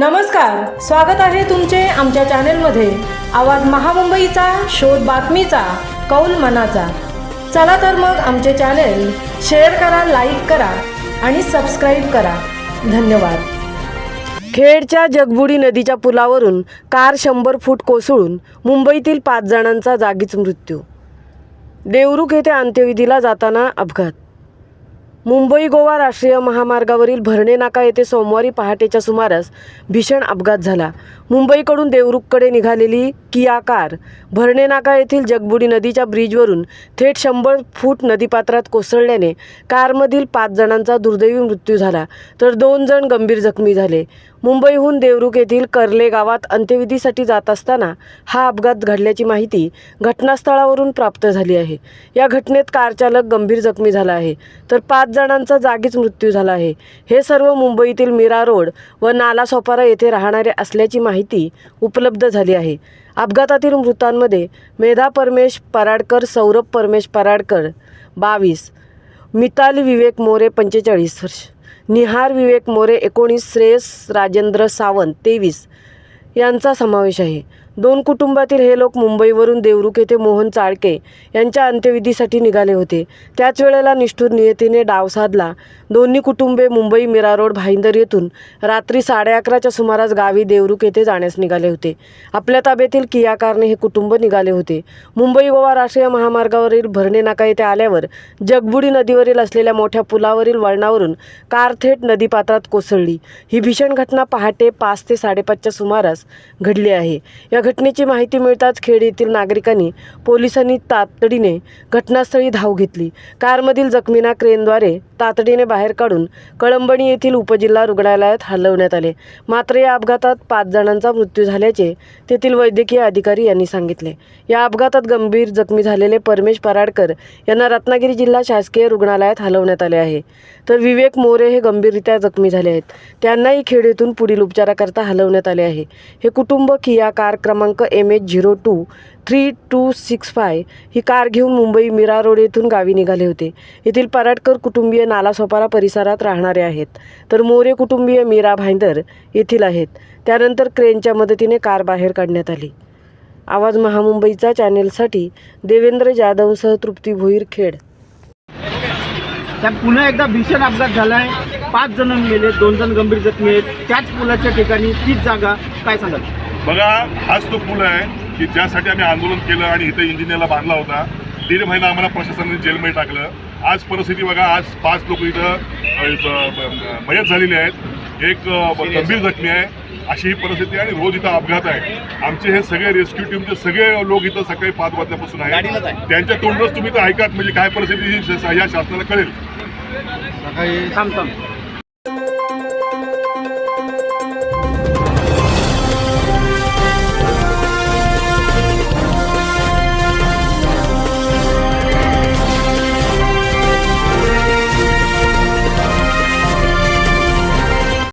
नमस्कार स्वागत आहे तुमचे आमच्या चॅनेलमध्ये. आवाज महामुंबईचा शोध बातमीचा कौल मनाचा. चला तर मग आमचे चॅनेल शेअर करा लाईक करा आणि सबस्क्राईब करा. धन्यवाद. खेडच्या जगबुडी नदीच्या पुलावरून कार शंभर फूट कोसळून मुंबईतील पाच जणांचा जागीच मृत्यू. देवरुख येथे अंत्यविधीला जाताना अपघात. मुंबई गोवा राष्ट्रीय महामार्गावरील भरणे नाका येथे सोमवारी पहाटेच्या सुमारास भीषण अपघात झाला. मुंबईकडून देवरुखकडे निघालेली किया कार भरणे नाका येथील जगबुडी नदीच्या ब्रिजवरून थेट शंभर फूट नदीपात्रात कोसळल्याने कारमधील पाच जणांचा दुर्दैवी मृत्यू झाला तर दोन जण गंभीर जखमी झाले. मुंबईहून देवरुख येथील कर्ले गावात अंत्यविधीसाठी जात असताना हा अपघात घडल्याची माहिती घटनास्थळावरून प्राप्त झाली आहे. या घटनेत कारचालक गंभीर जखमी झाला आहे तर पाच जणांचा जागीच मृत्यू झाला आहे. हे सर्व मुंबईतील मीरा रोड व नालासोपारा येथे राहणारे असल्याची माहिती उपलब्ध झाली आहे. अपघातातील मृतांमध्ये मेधा परमेश पराडकर सौरभ परमेश पराडकर बावीस मिताली विवेक मोरे पंचेचाळीस वर्ष निहार विवेक मोरे एकोणीस श्रेयस राजेंद्र सावंत तेवीस यांचा समावेश आहे. दोन कुटुंबातील हे लोक मुंबईवरून देवरुख येथे मोहन चाळके यांच्या अंत्यविधीसाठी निघाले होते. त्याच वेळेला निष्ठूर नियतीने डाव साधला. दोन्ही कुटुंबे मुंबई मीरा रोड भाईंदर येथून रात्री साडे अकराच्या सुमारास गावी देवरुख येथे जाण्यास निघाले होते. आपल्या ताब्यातील किया कारने हे कुटुंब निघाले होते. मुंबई गोवा राष्ट्रीय महामार्गावरील भरणे नाका येथे आल्यावर जगबुडी नदीवरील असलेल्या मोठ्या पुलावरील वळणावरून कार थेट नदीपात्रात कोसळली. ही भीषण घटना पहाटे पाच ते साडेपाचच्या सुमारास घडली आहे. या घटनेची माहिती मिळताच खेड येथील नागरिकांनी पोलिसांनी तातडीने घटनास्थळी धाव घेतली. कारमधील जखमींना क्रेनद्वारे तातडीने बाहेर काढून कळंबणी येथील उपजिल्हा रुग्णालयात हलवण्यात आले. मात्र या अपघातात पाच जणांचा मृत्यू झाल्याचे तेथील वैद्यकीय अधिकारी यांनी सांगितले. या अपघातात गंभीर जखमी झालेले परमेश पराडकर यांना रत्नागिरी जिल्हा शासकीय रुग्णालयात हलवण्यात आले आहे. तर विवेक मोरे हे गंभीररित्या जखमी झाले आहेत. त्यांनाही खेड येथून पुढील उपचाराकरता हलवण्यात आले आहे. हे कुटुंब किया कार क्रमांक M H zero two three two six five ही कार घेऊन मुंबई मीरा रोड येथून गावी निघाले होते. येथील पराडकर कुटुंबीय नालासोपारा परिसरात राहणारे आहेत. तर मोरे कुटुंबीय मीरा भाईंदर येथील आहेत. त्यानंतर क्रेनच्या मदतीने कार बाहेर काढण्यात आली. आवाज महामुंबईचा चॅनेलसाठी देवेंद्र जाधवसह तृप्ती भोईर खेड. त्यात पुन्हा एकदा भीषण अपघात आहे पाच जण मेले दोन जण गंभीर जखमी आहेत. त्याच पुलाच्या ठिकाणी तीच जागा. काय सांगाल? बघा हाच तो पूल आहे की ज्यासाठी आम्ही आंदोलन केलं आणि इथं इंजिनियरला बांधला होता. दीड महिना आम्हाला प्रशासनाने जेलमध्ये टाकलं. आज परिस्थिती बघा आज पाच लोक इथं मयत झालेले आहेत. एक गंभीर जखमी आहे. अशी ही परिस्थिती आहे आणि रोज इथं अपघात आहे. आमचे हे सगळे रेस्क्यू टीमचे सगळे लोक इथं सकाळी पाच वाजल्यापासून आहेत. आहे. त्यांच्या तोंडच तुम्ही तर ऐकात म्हणजे काय परिस्थिती ही श- या शासनाला कळेल. थांब थांब.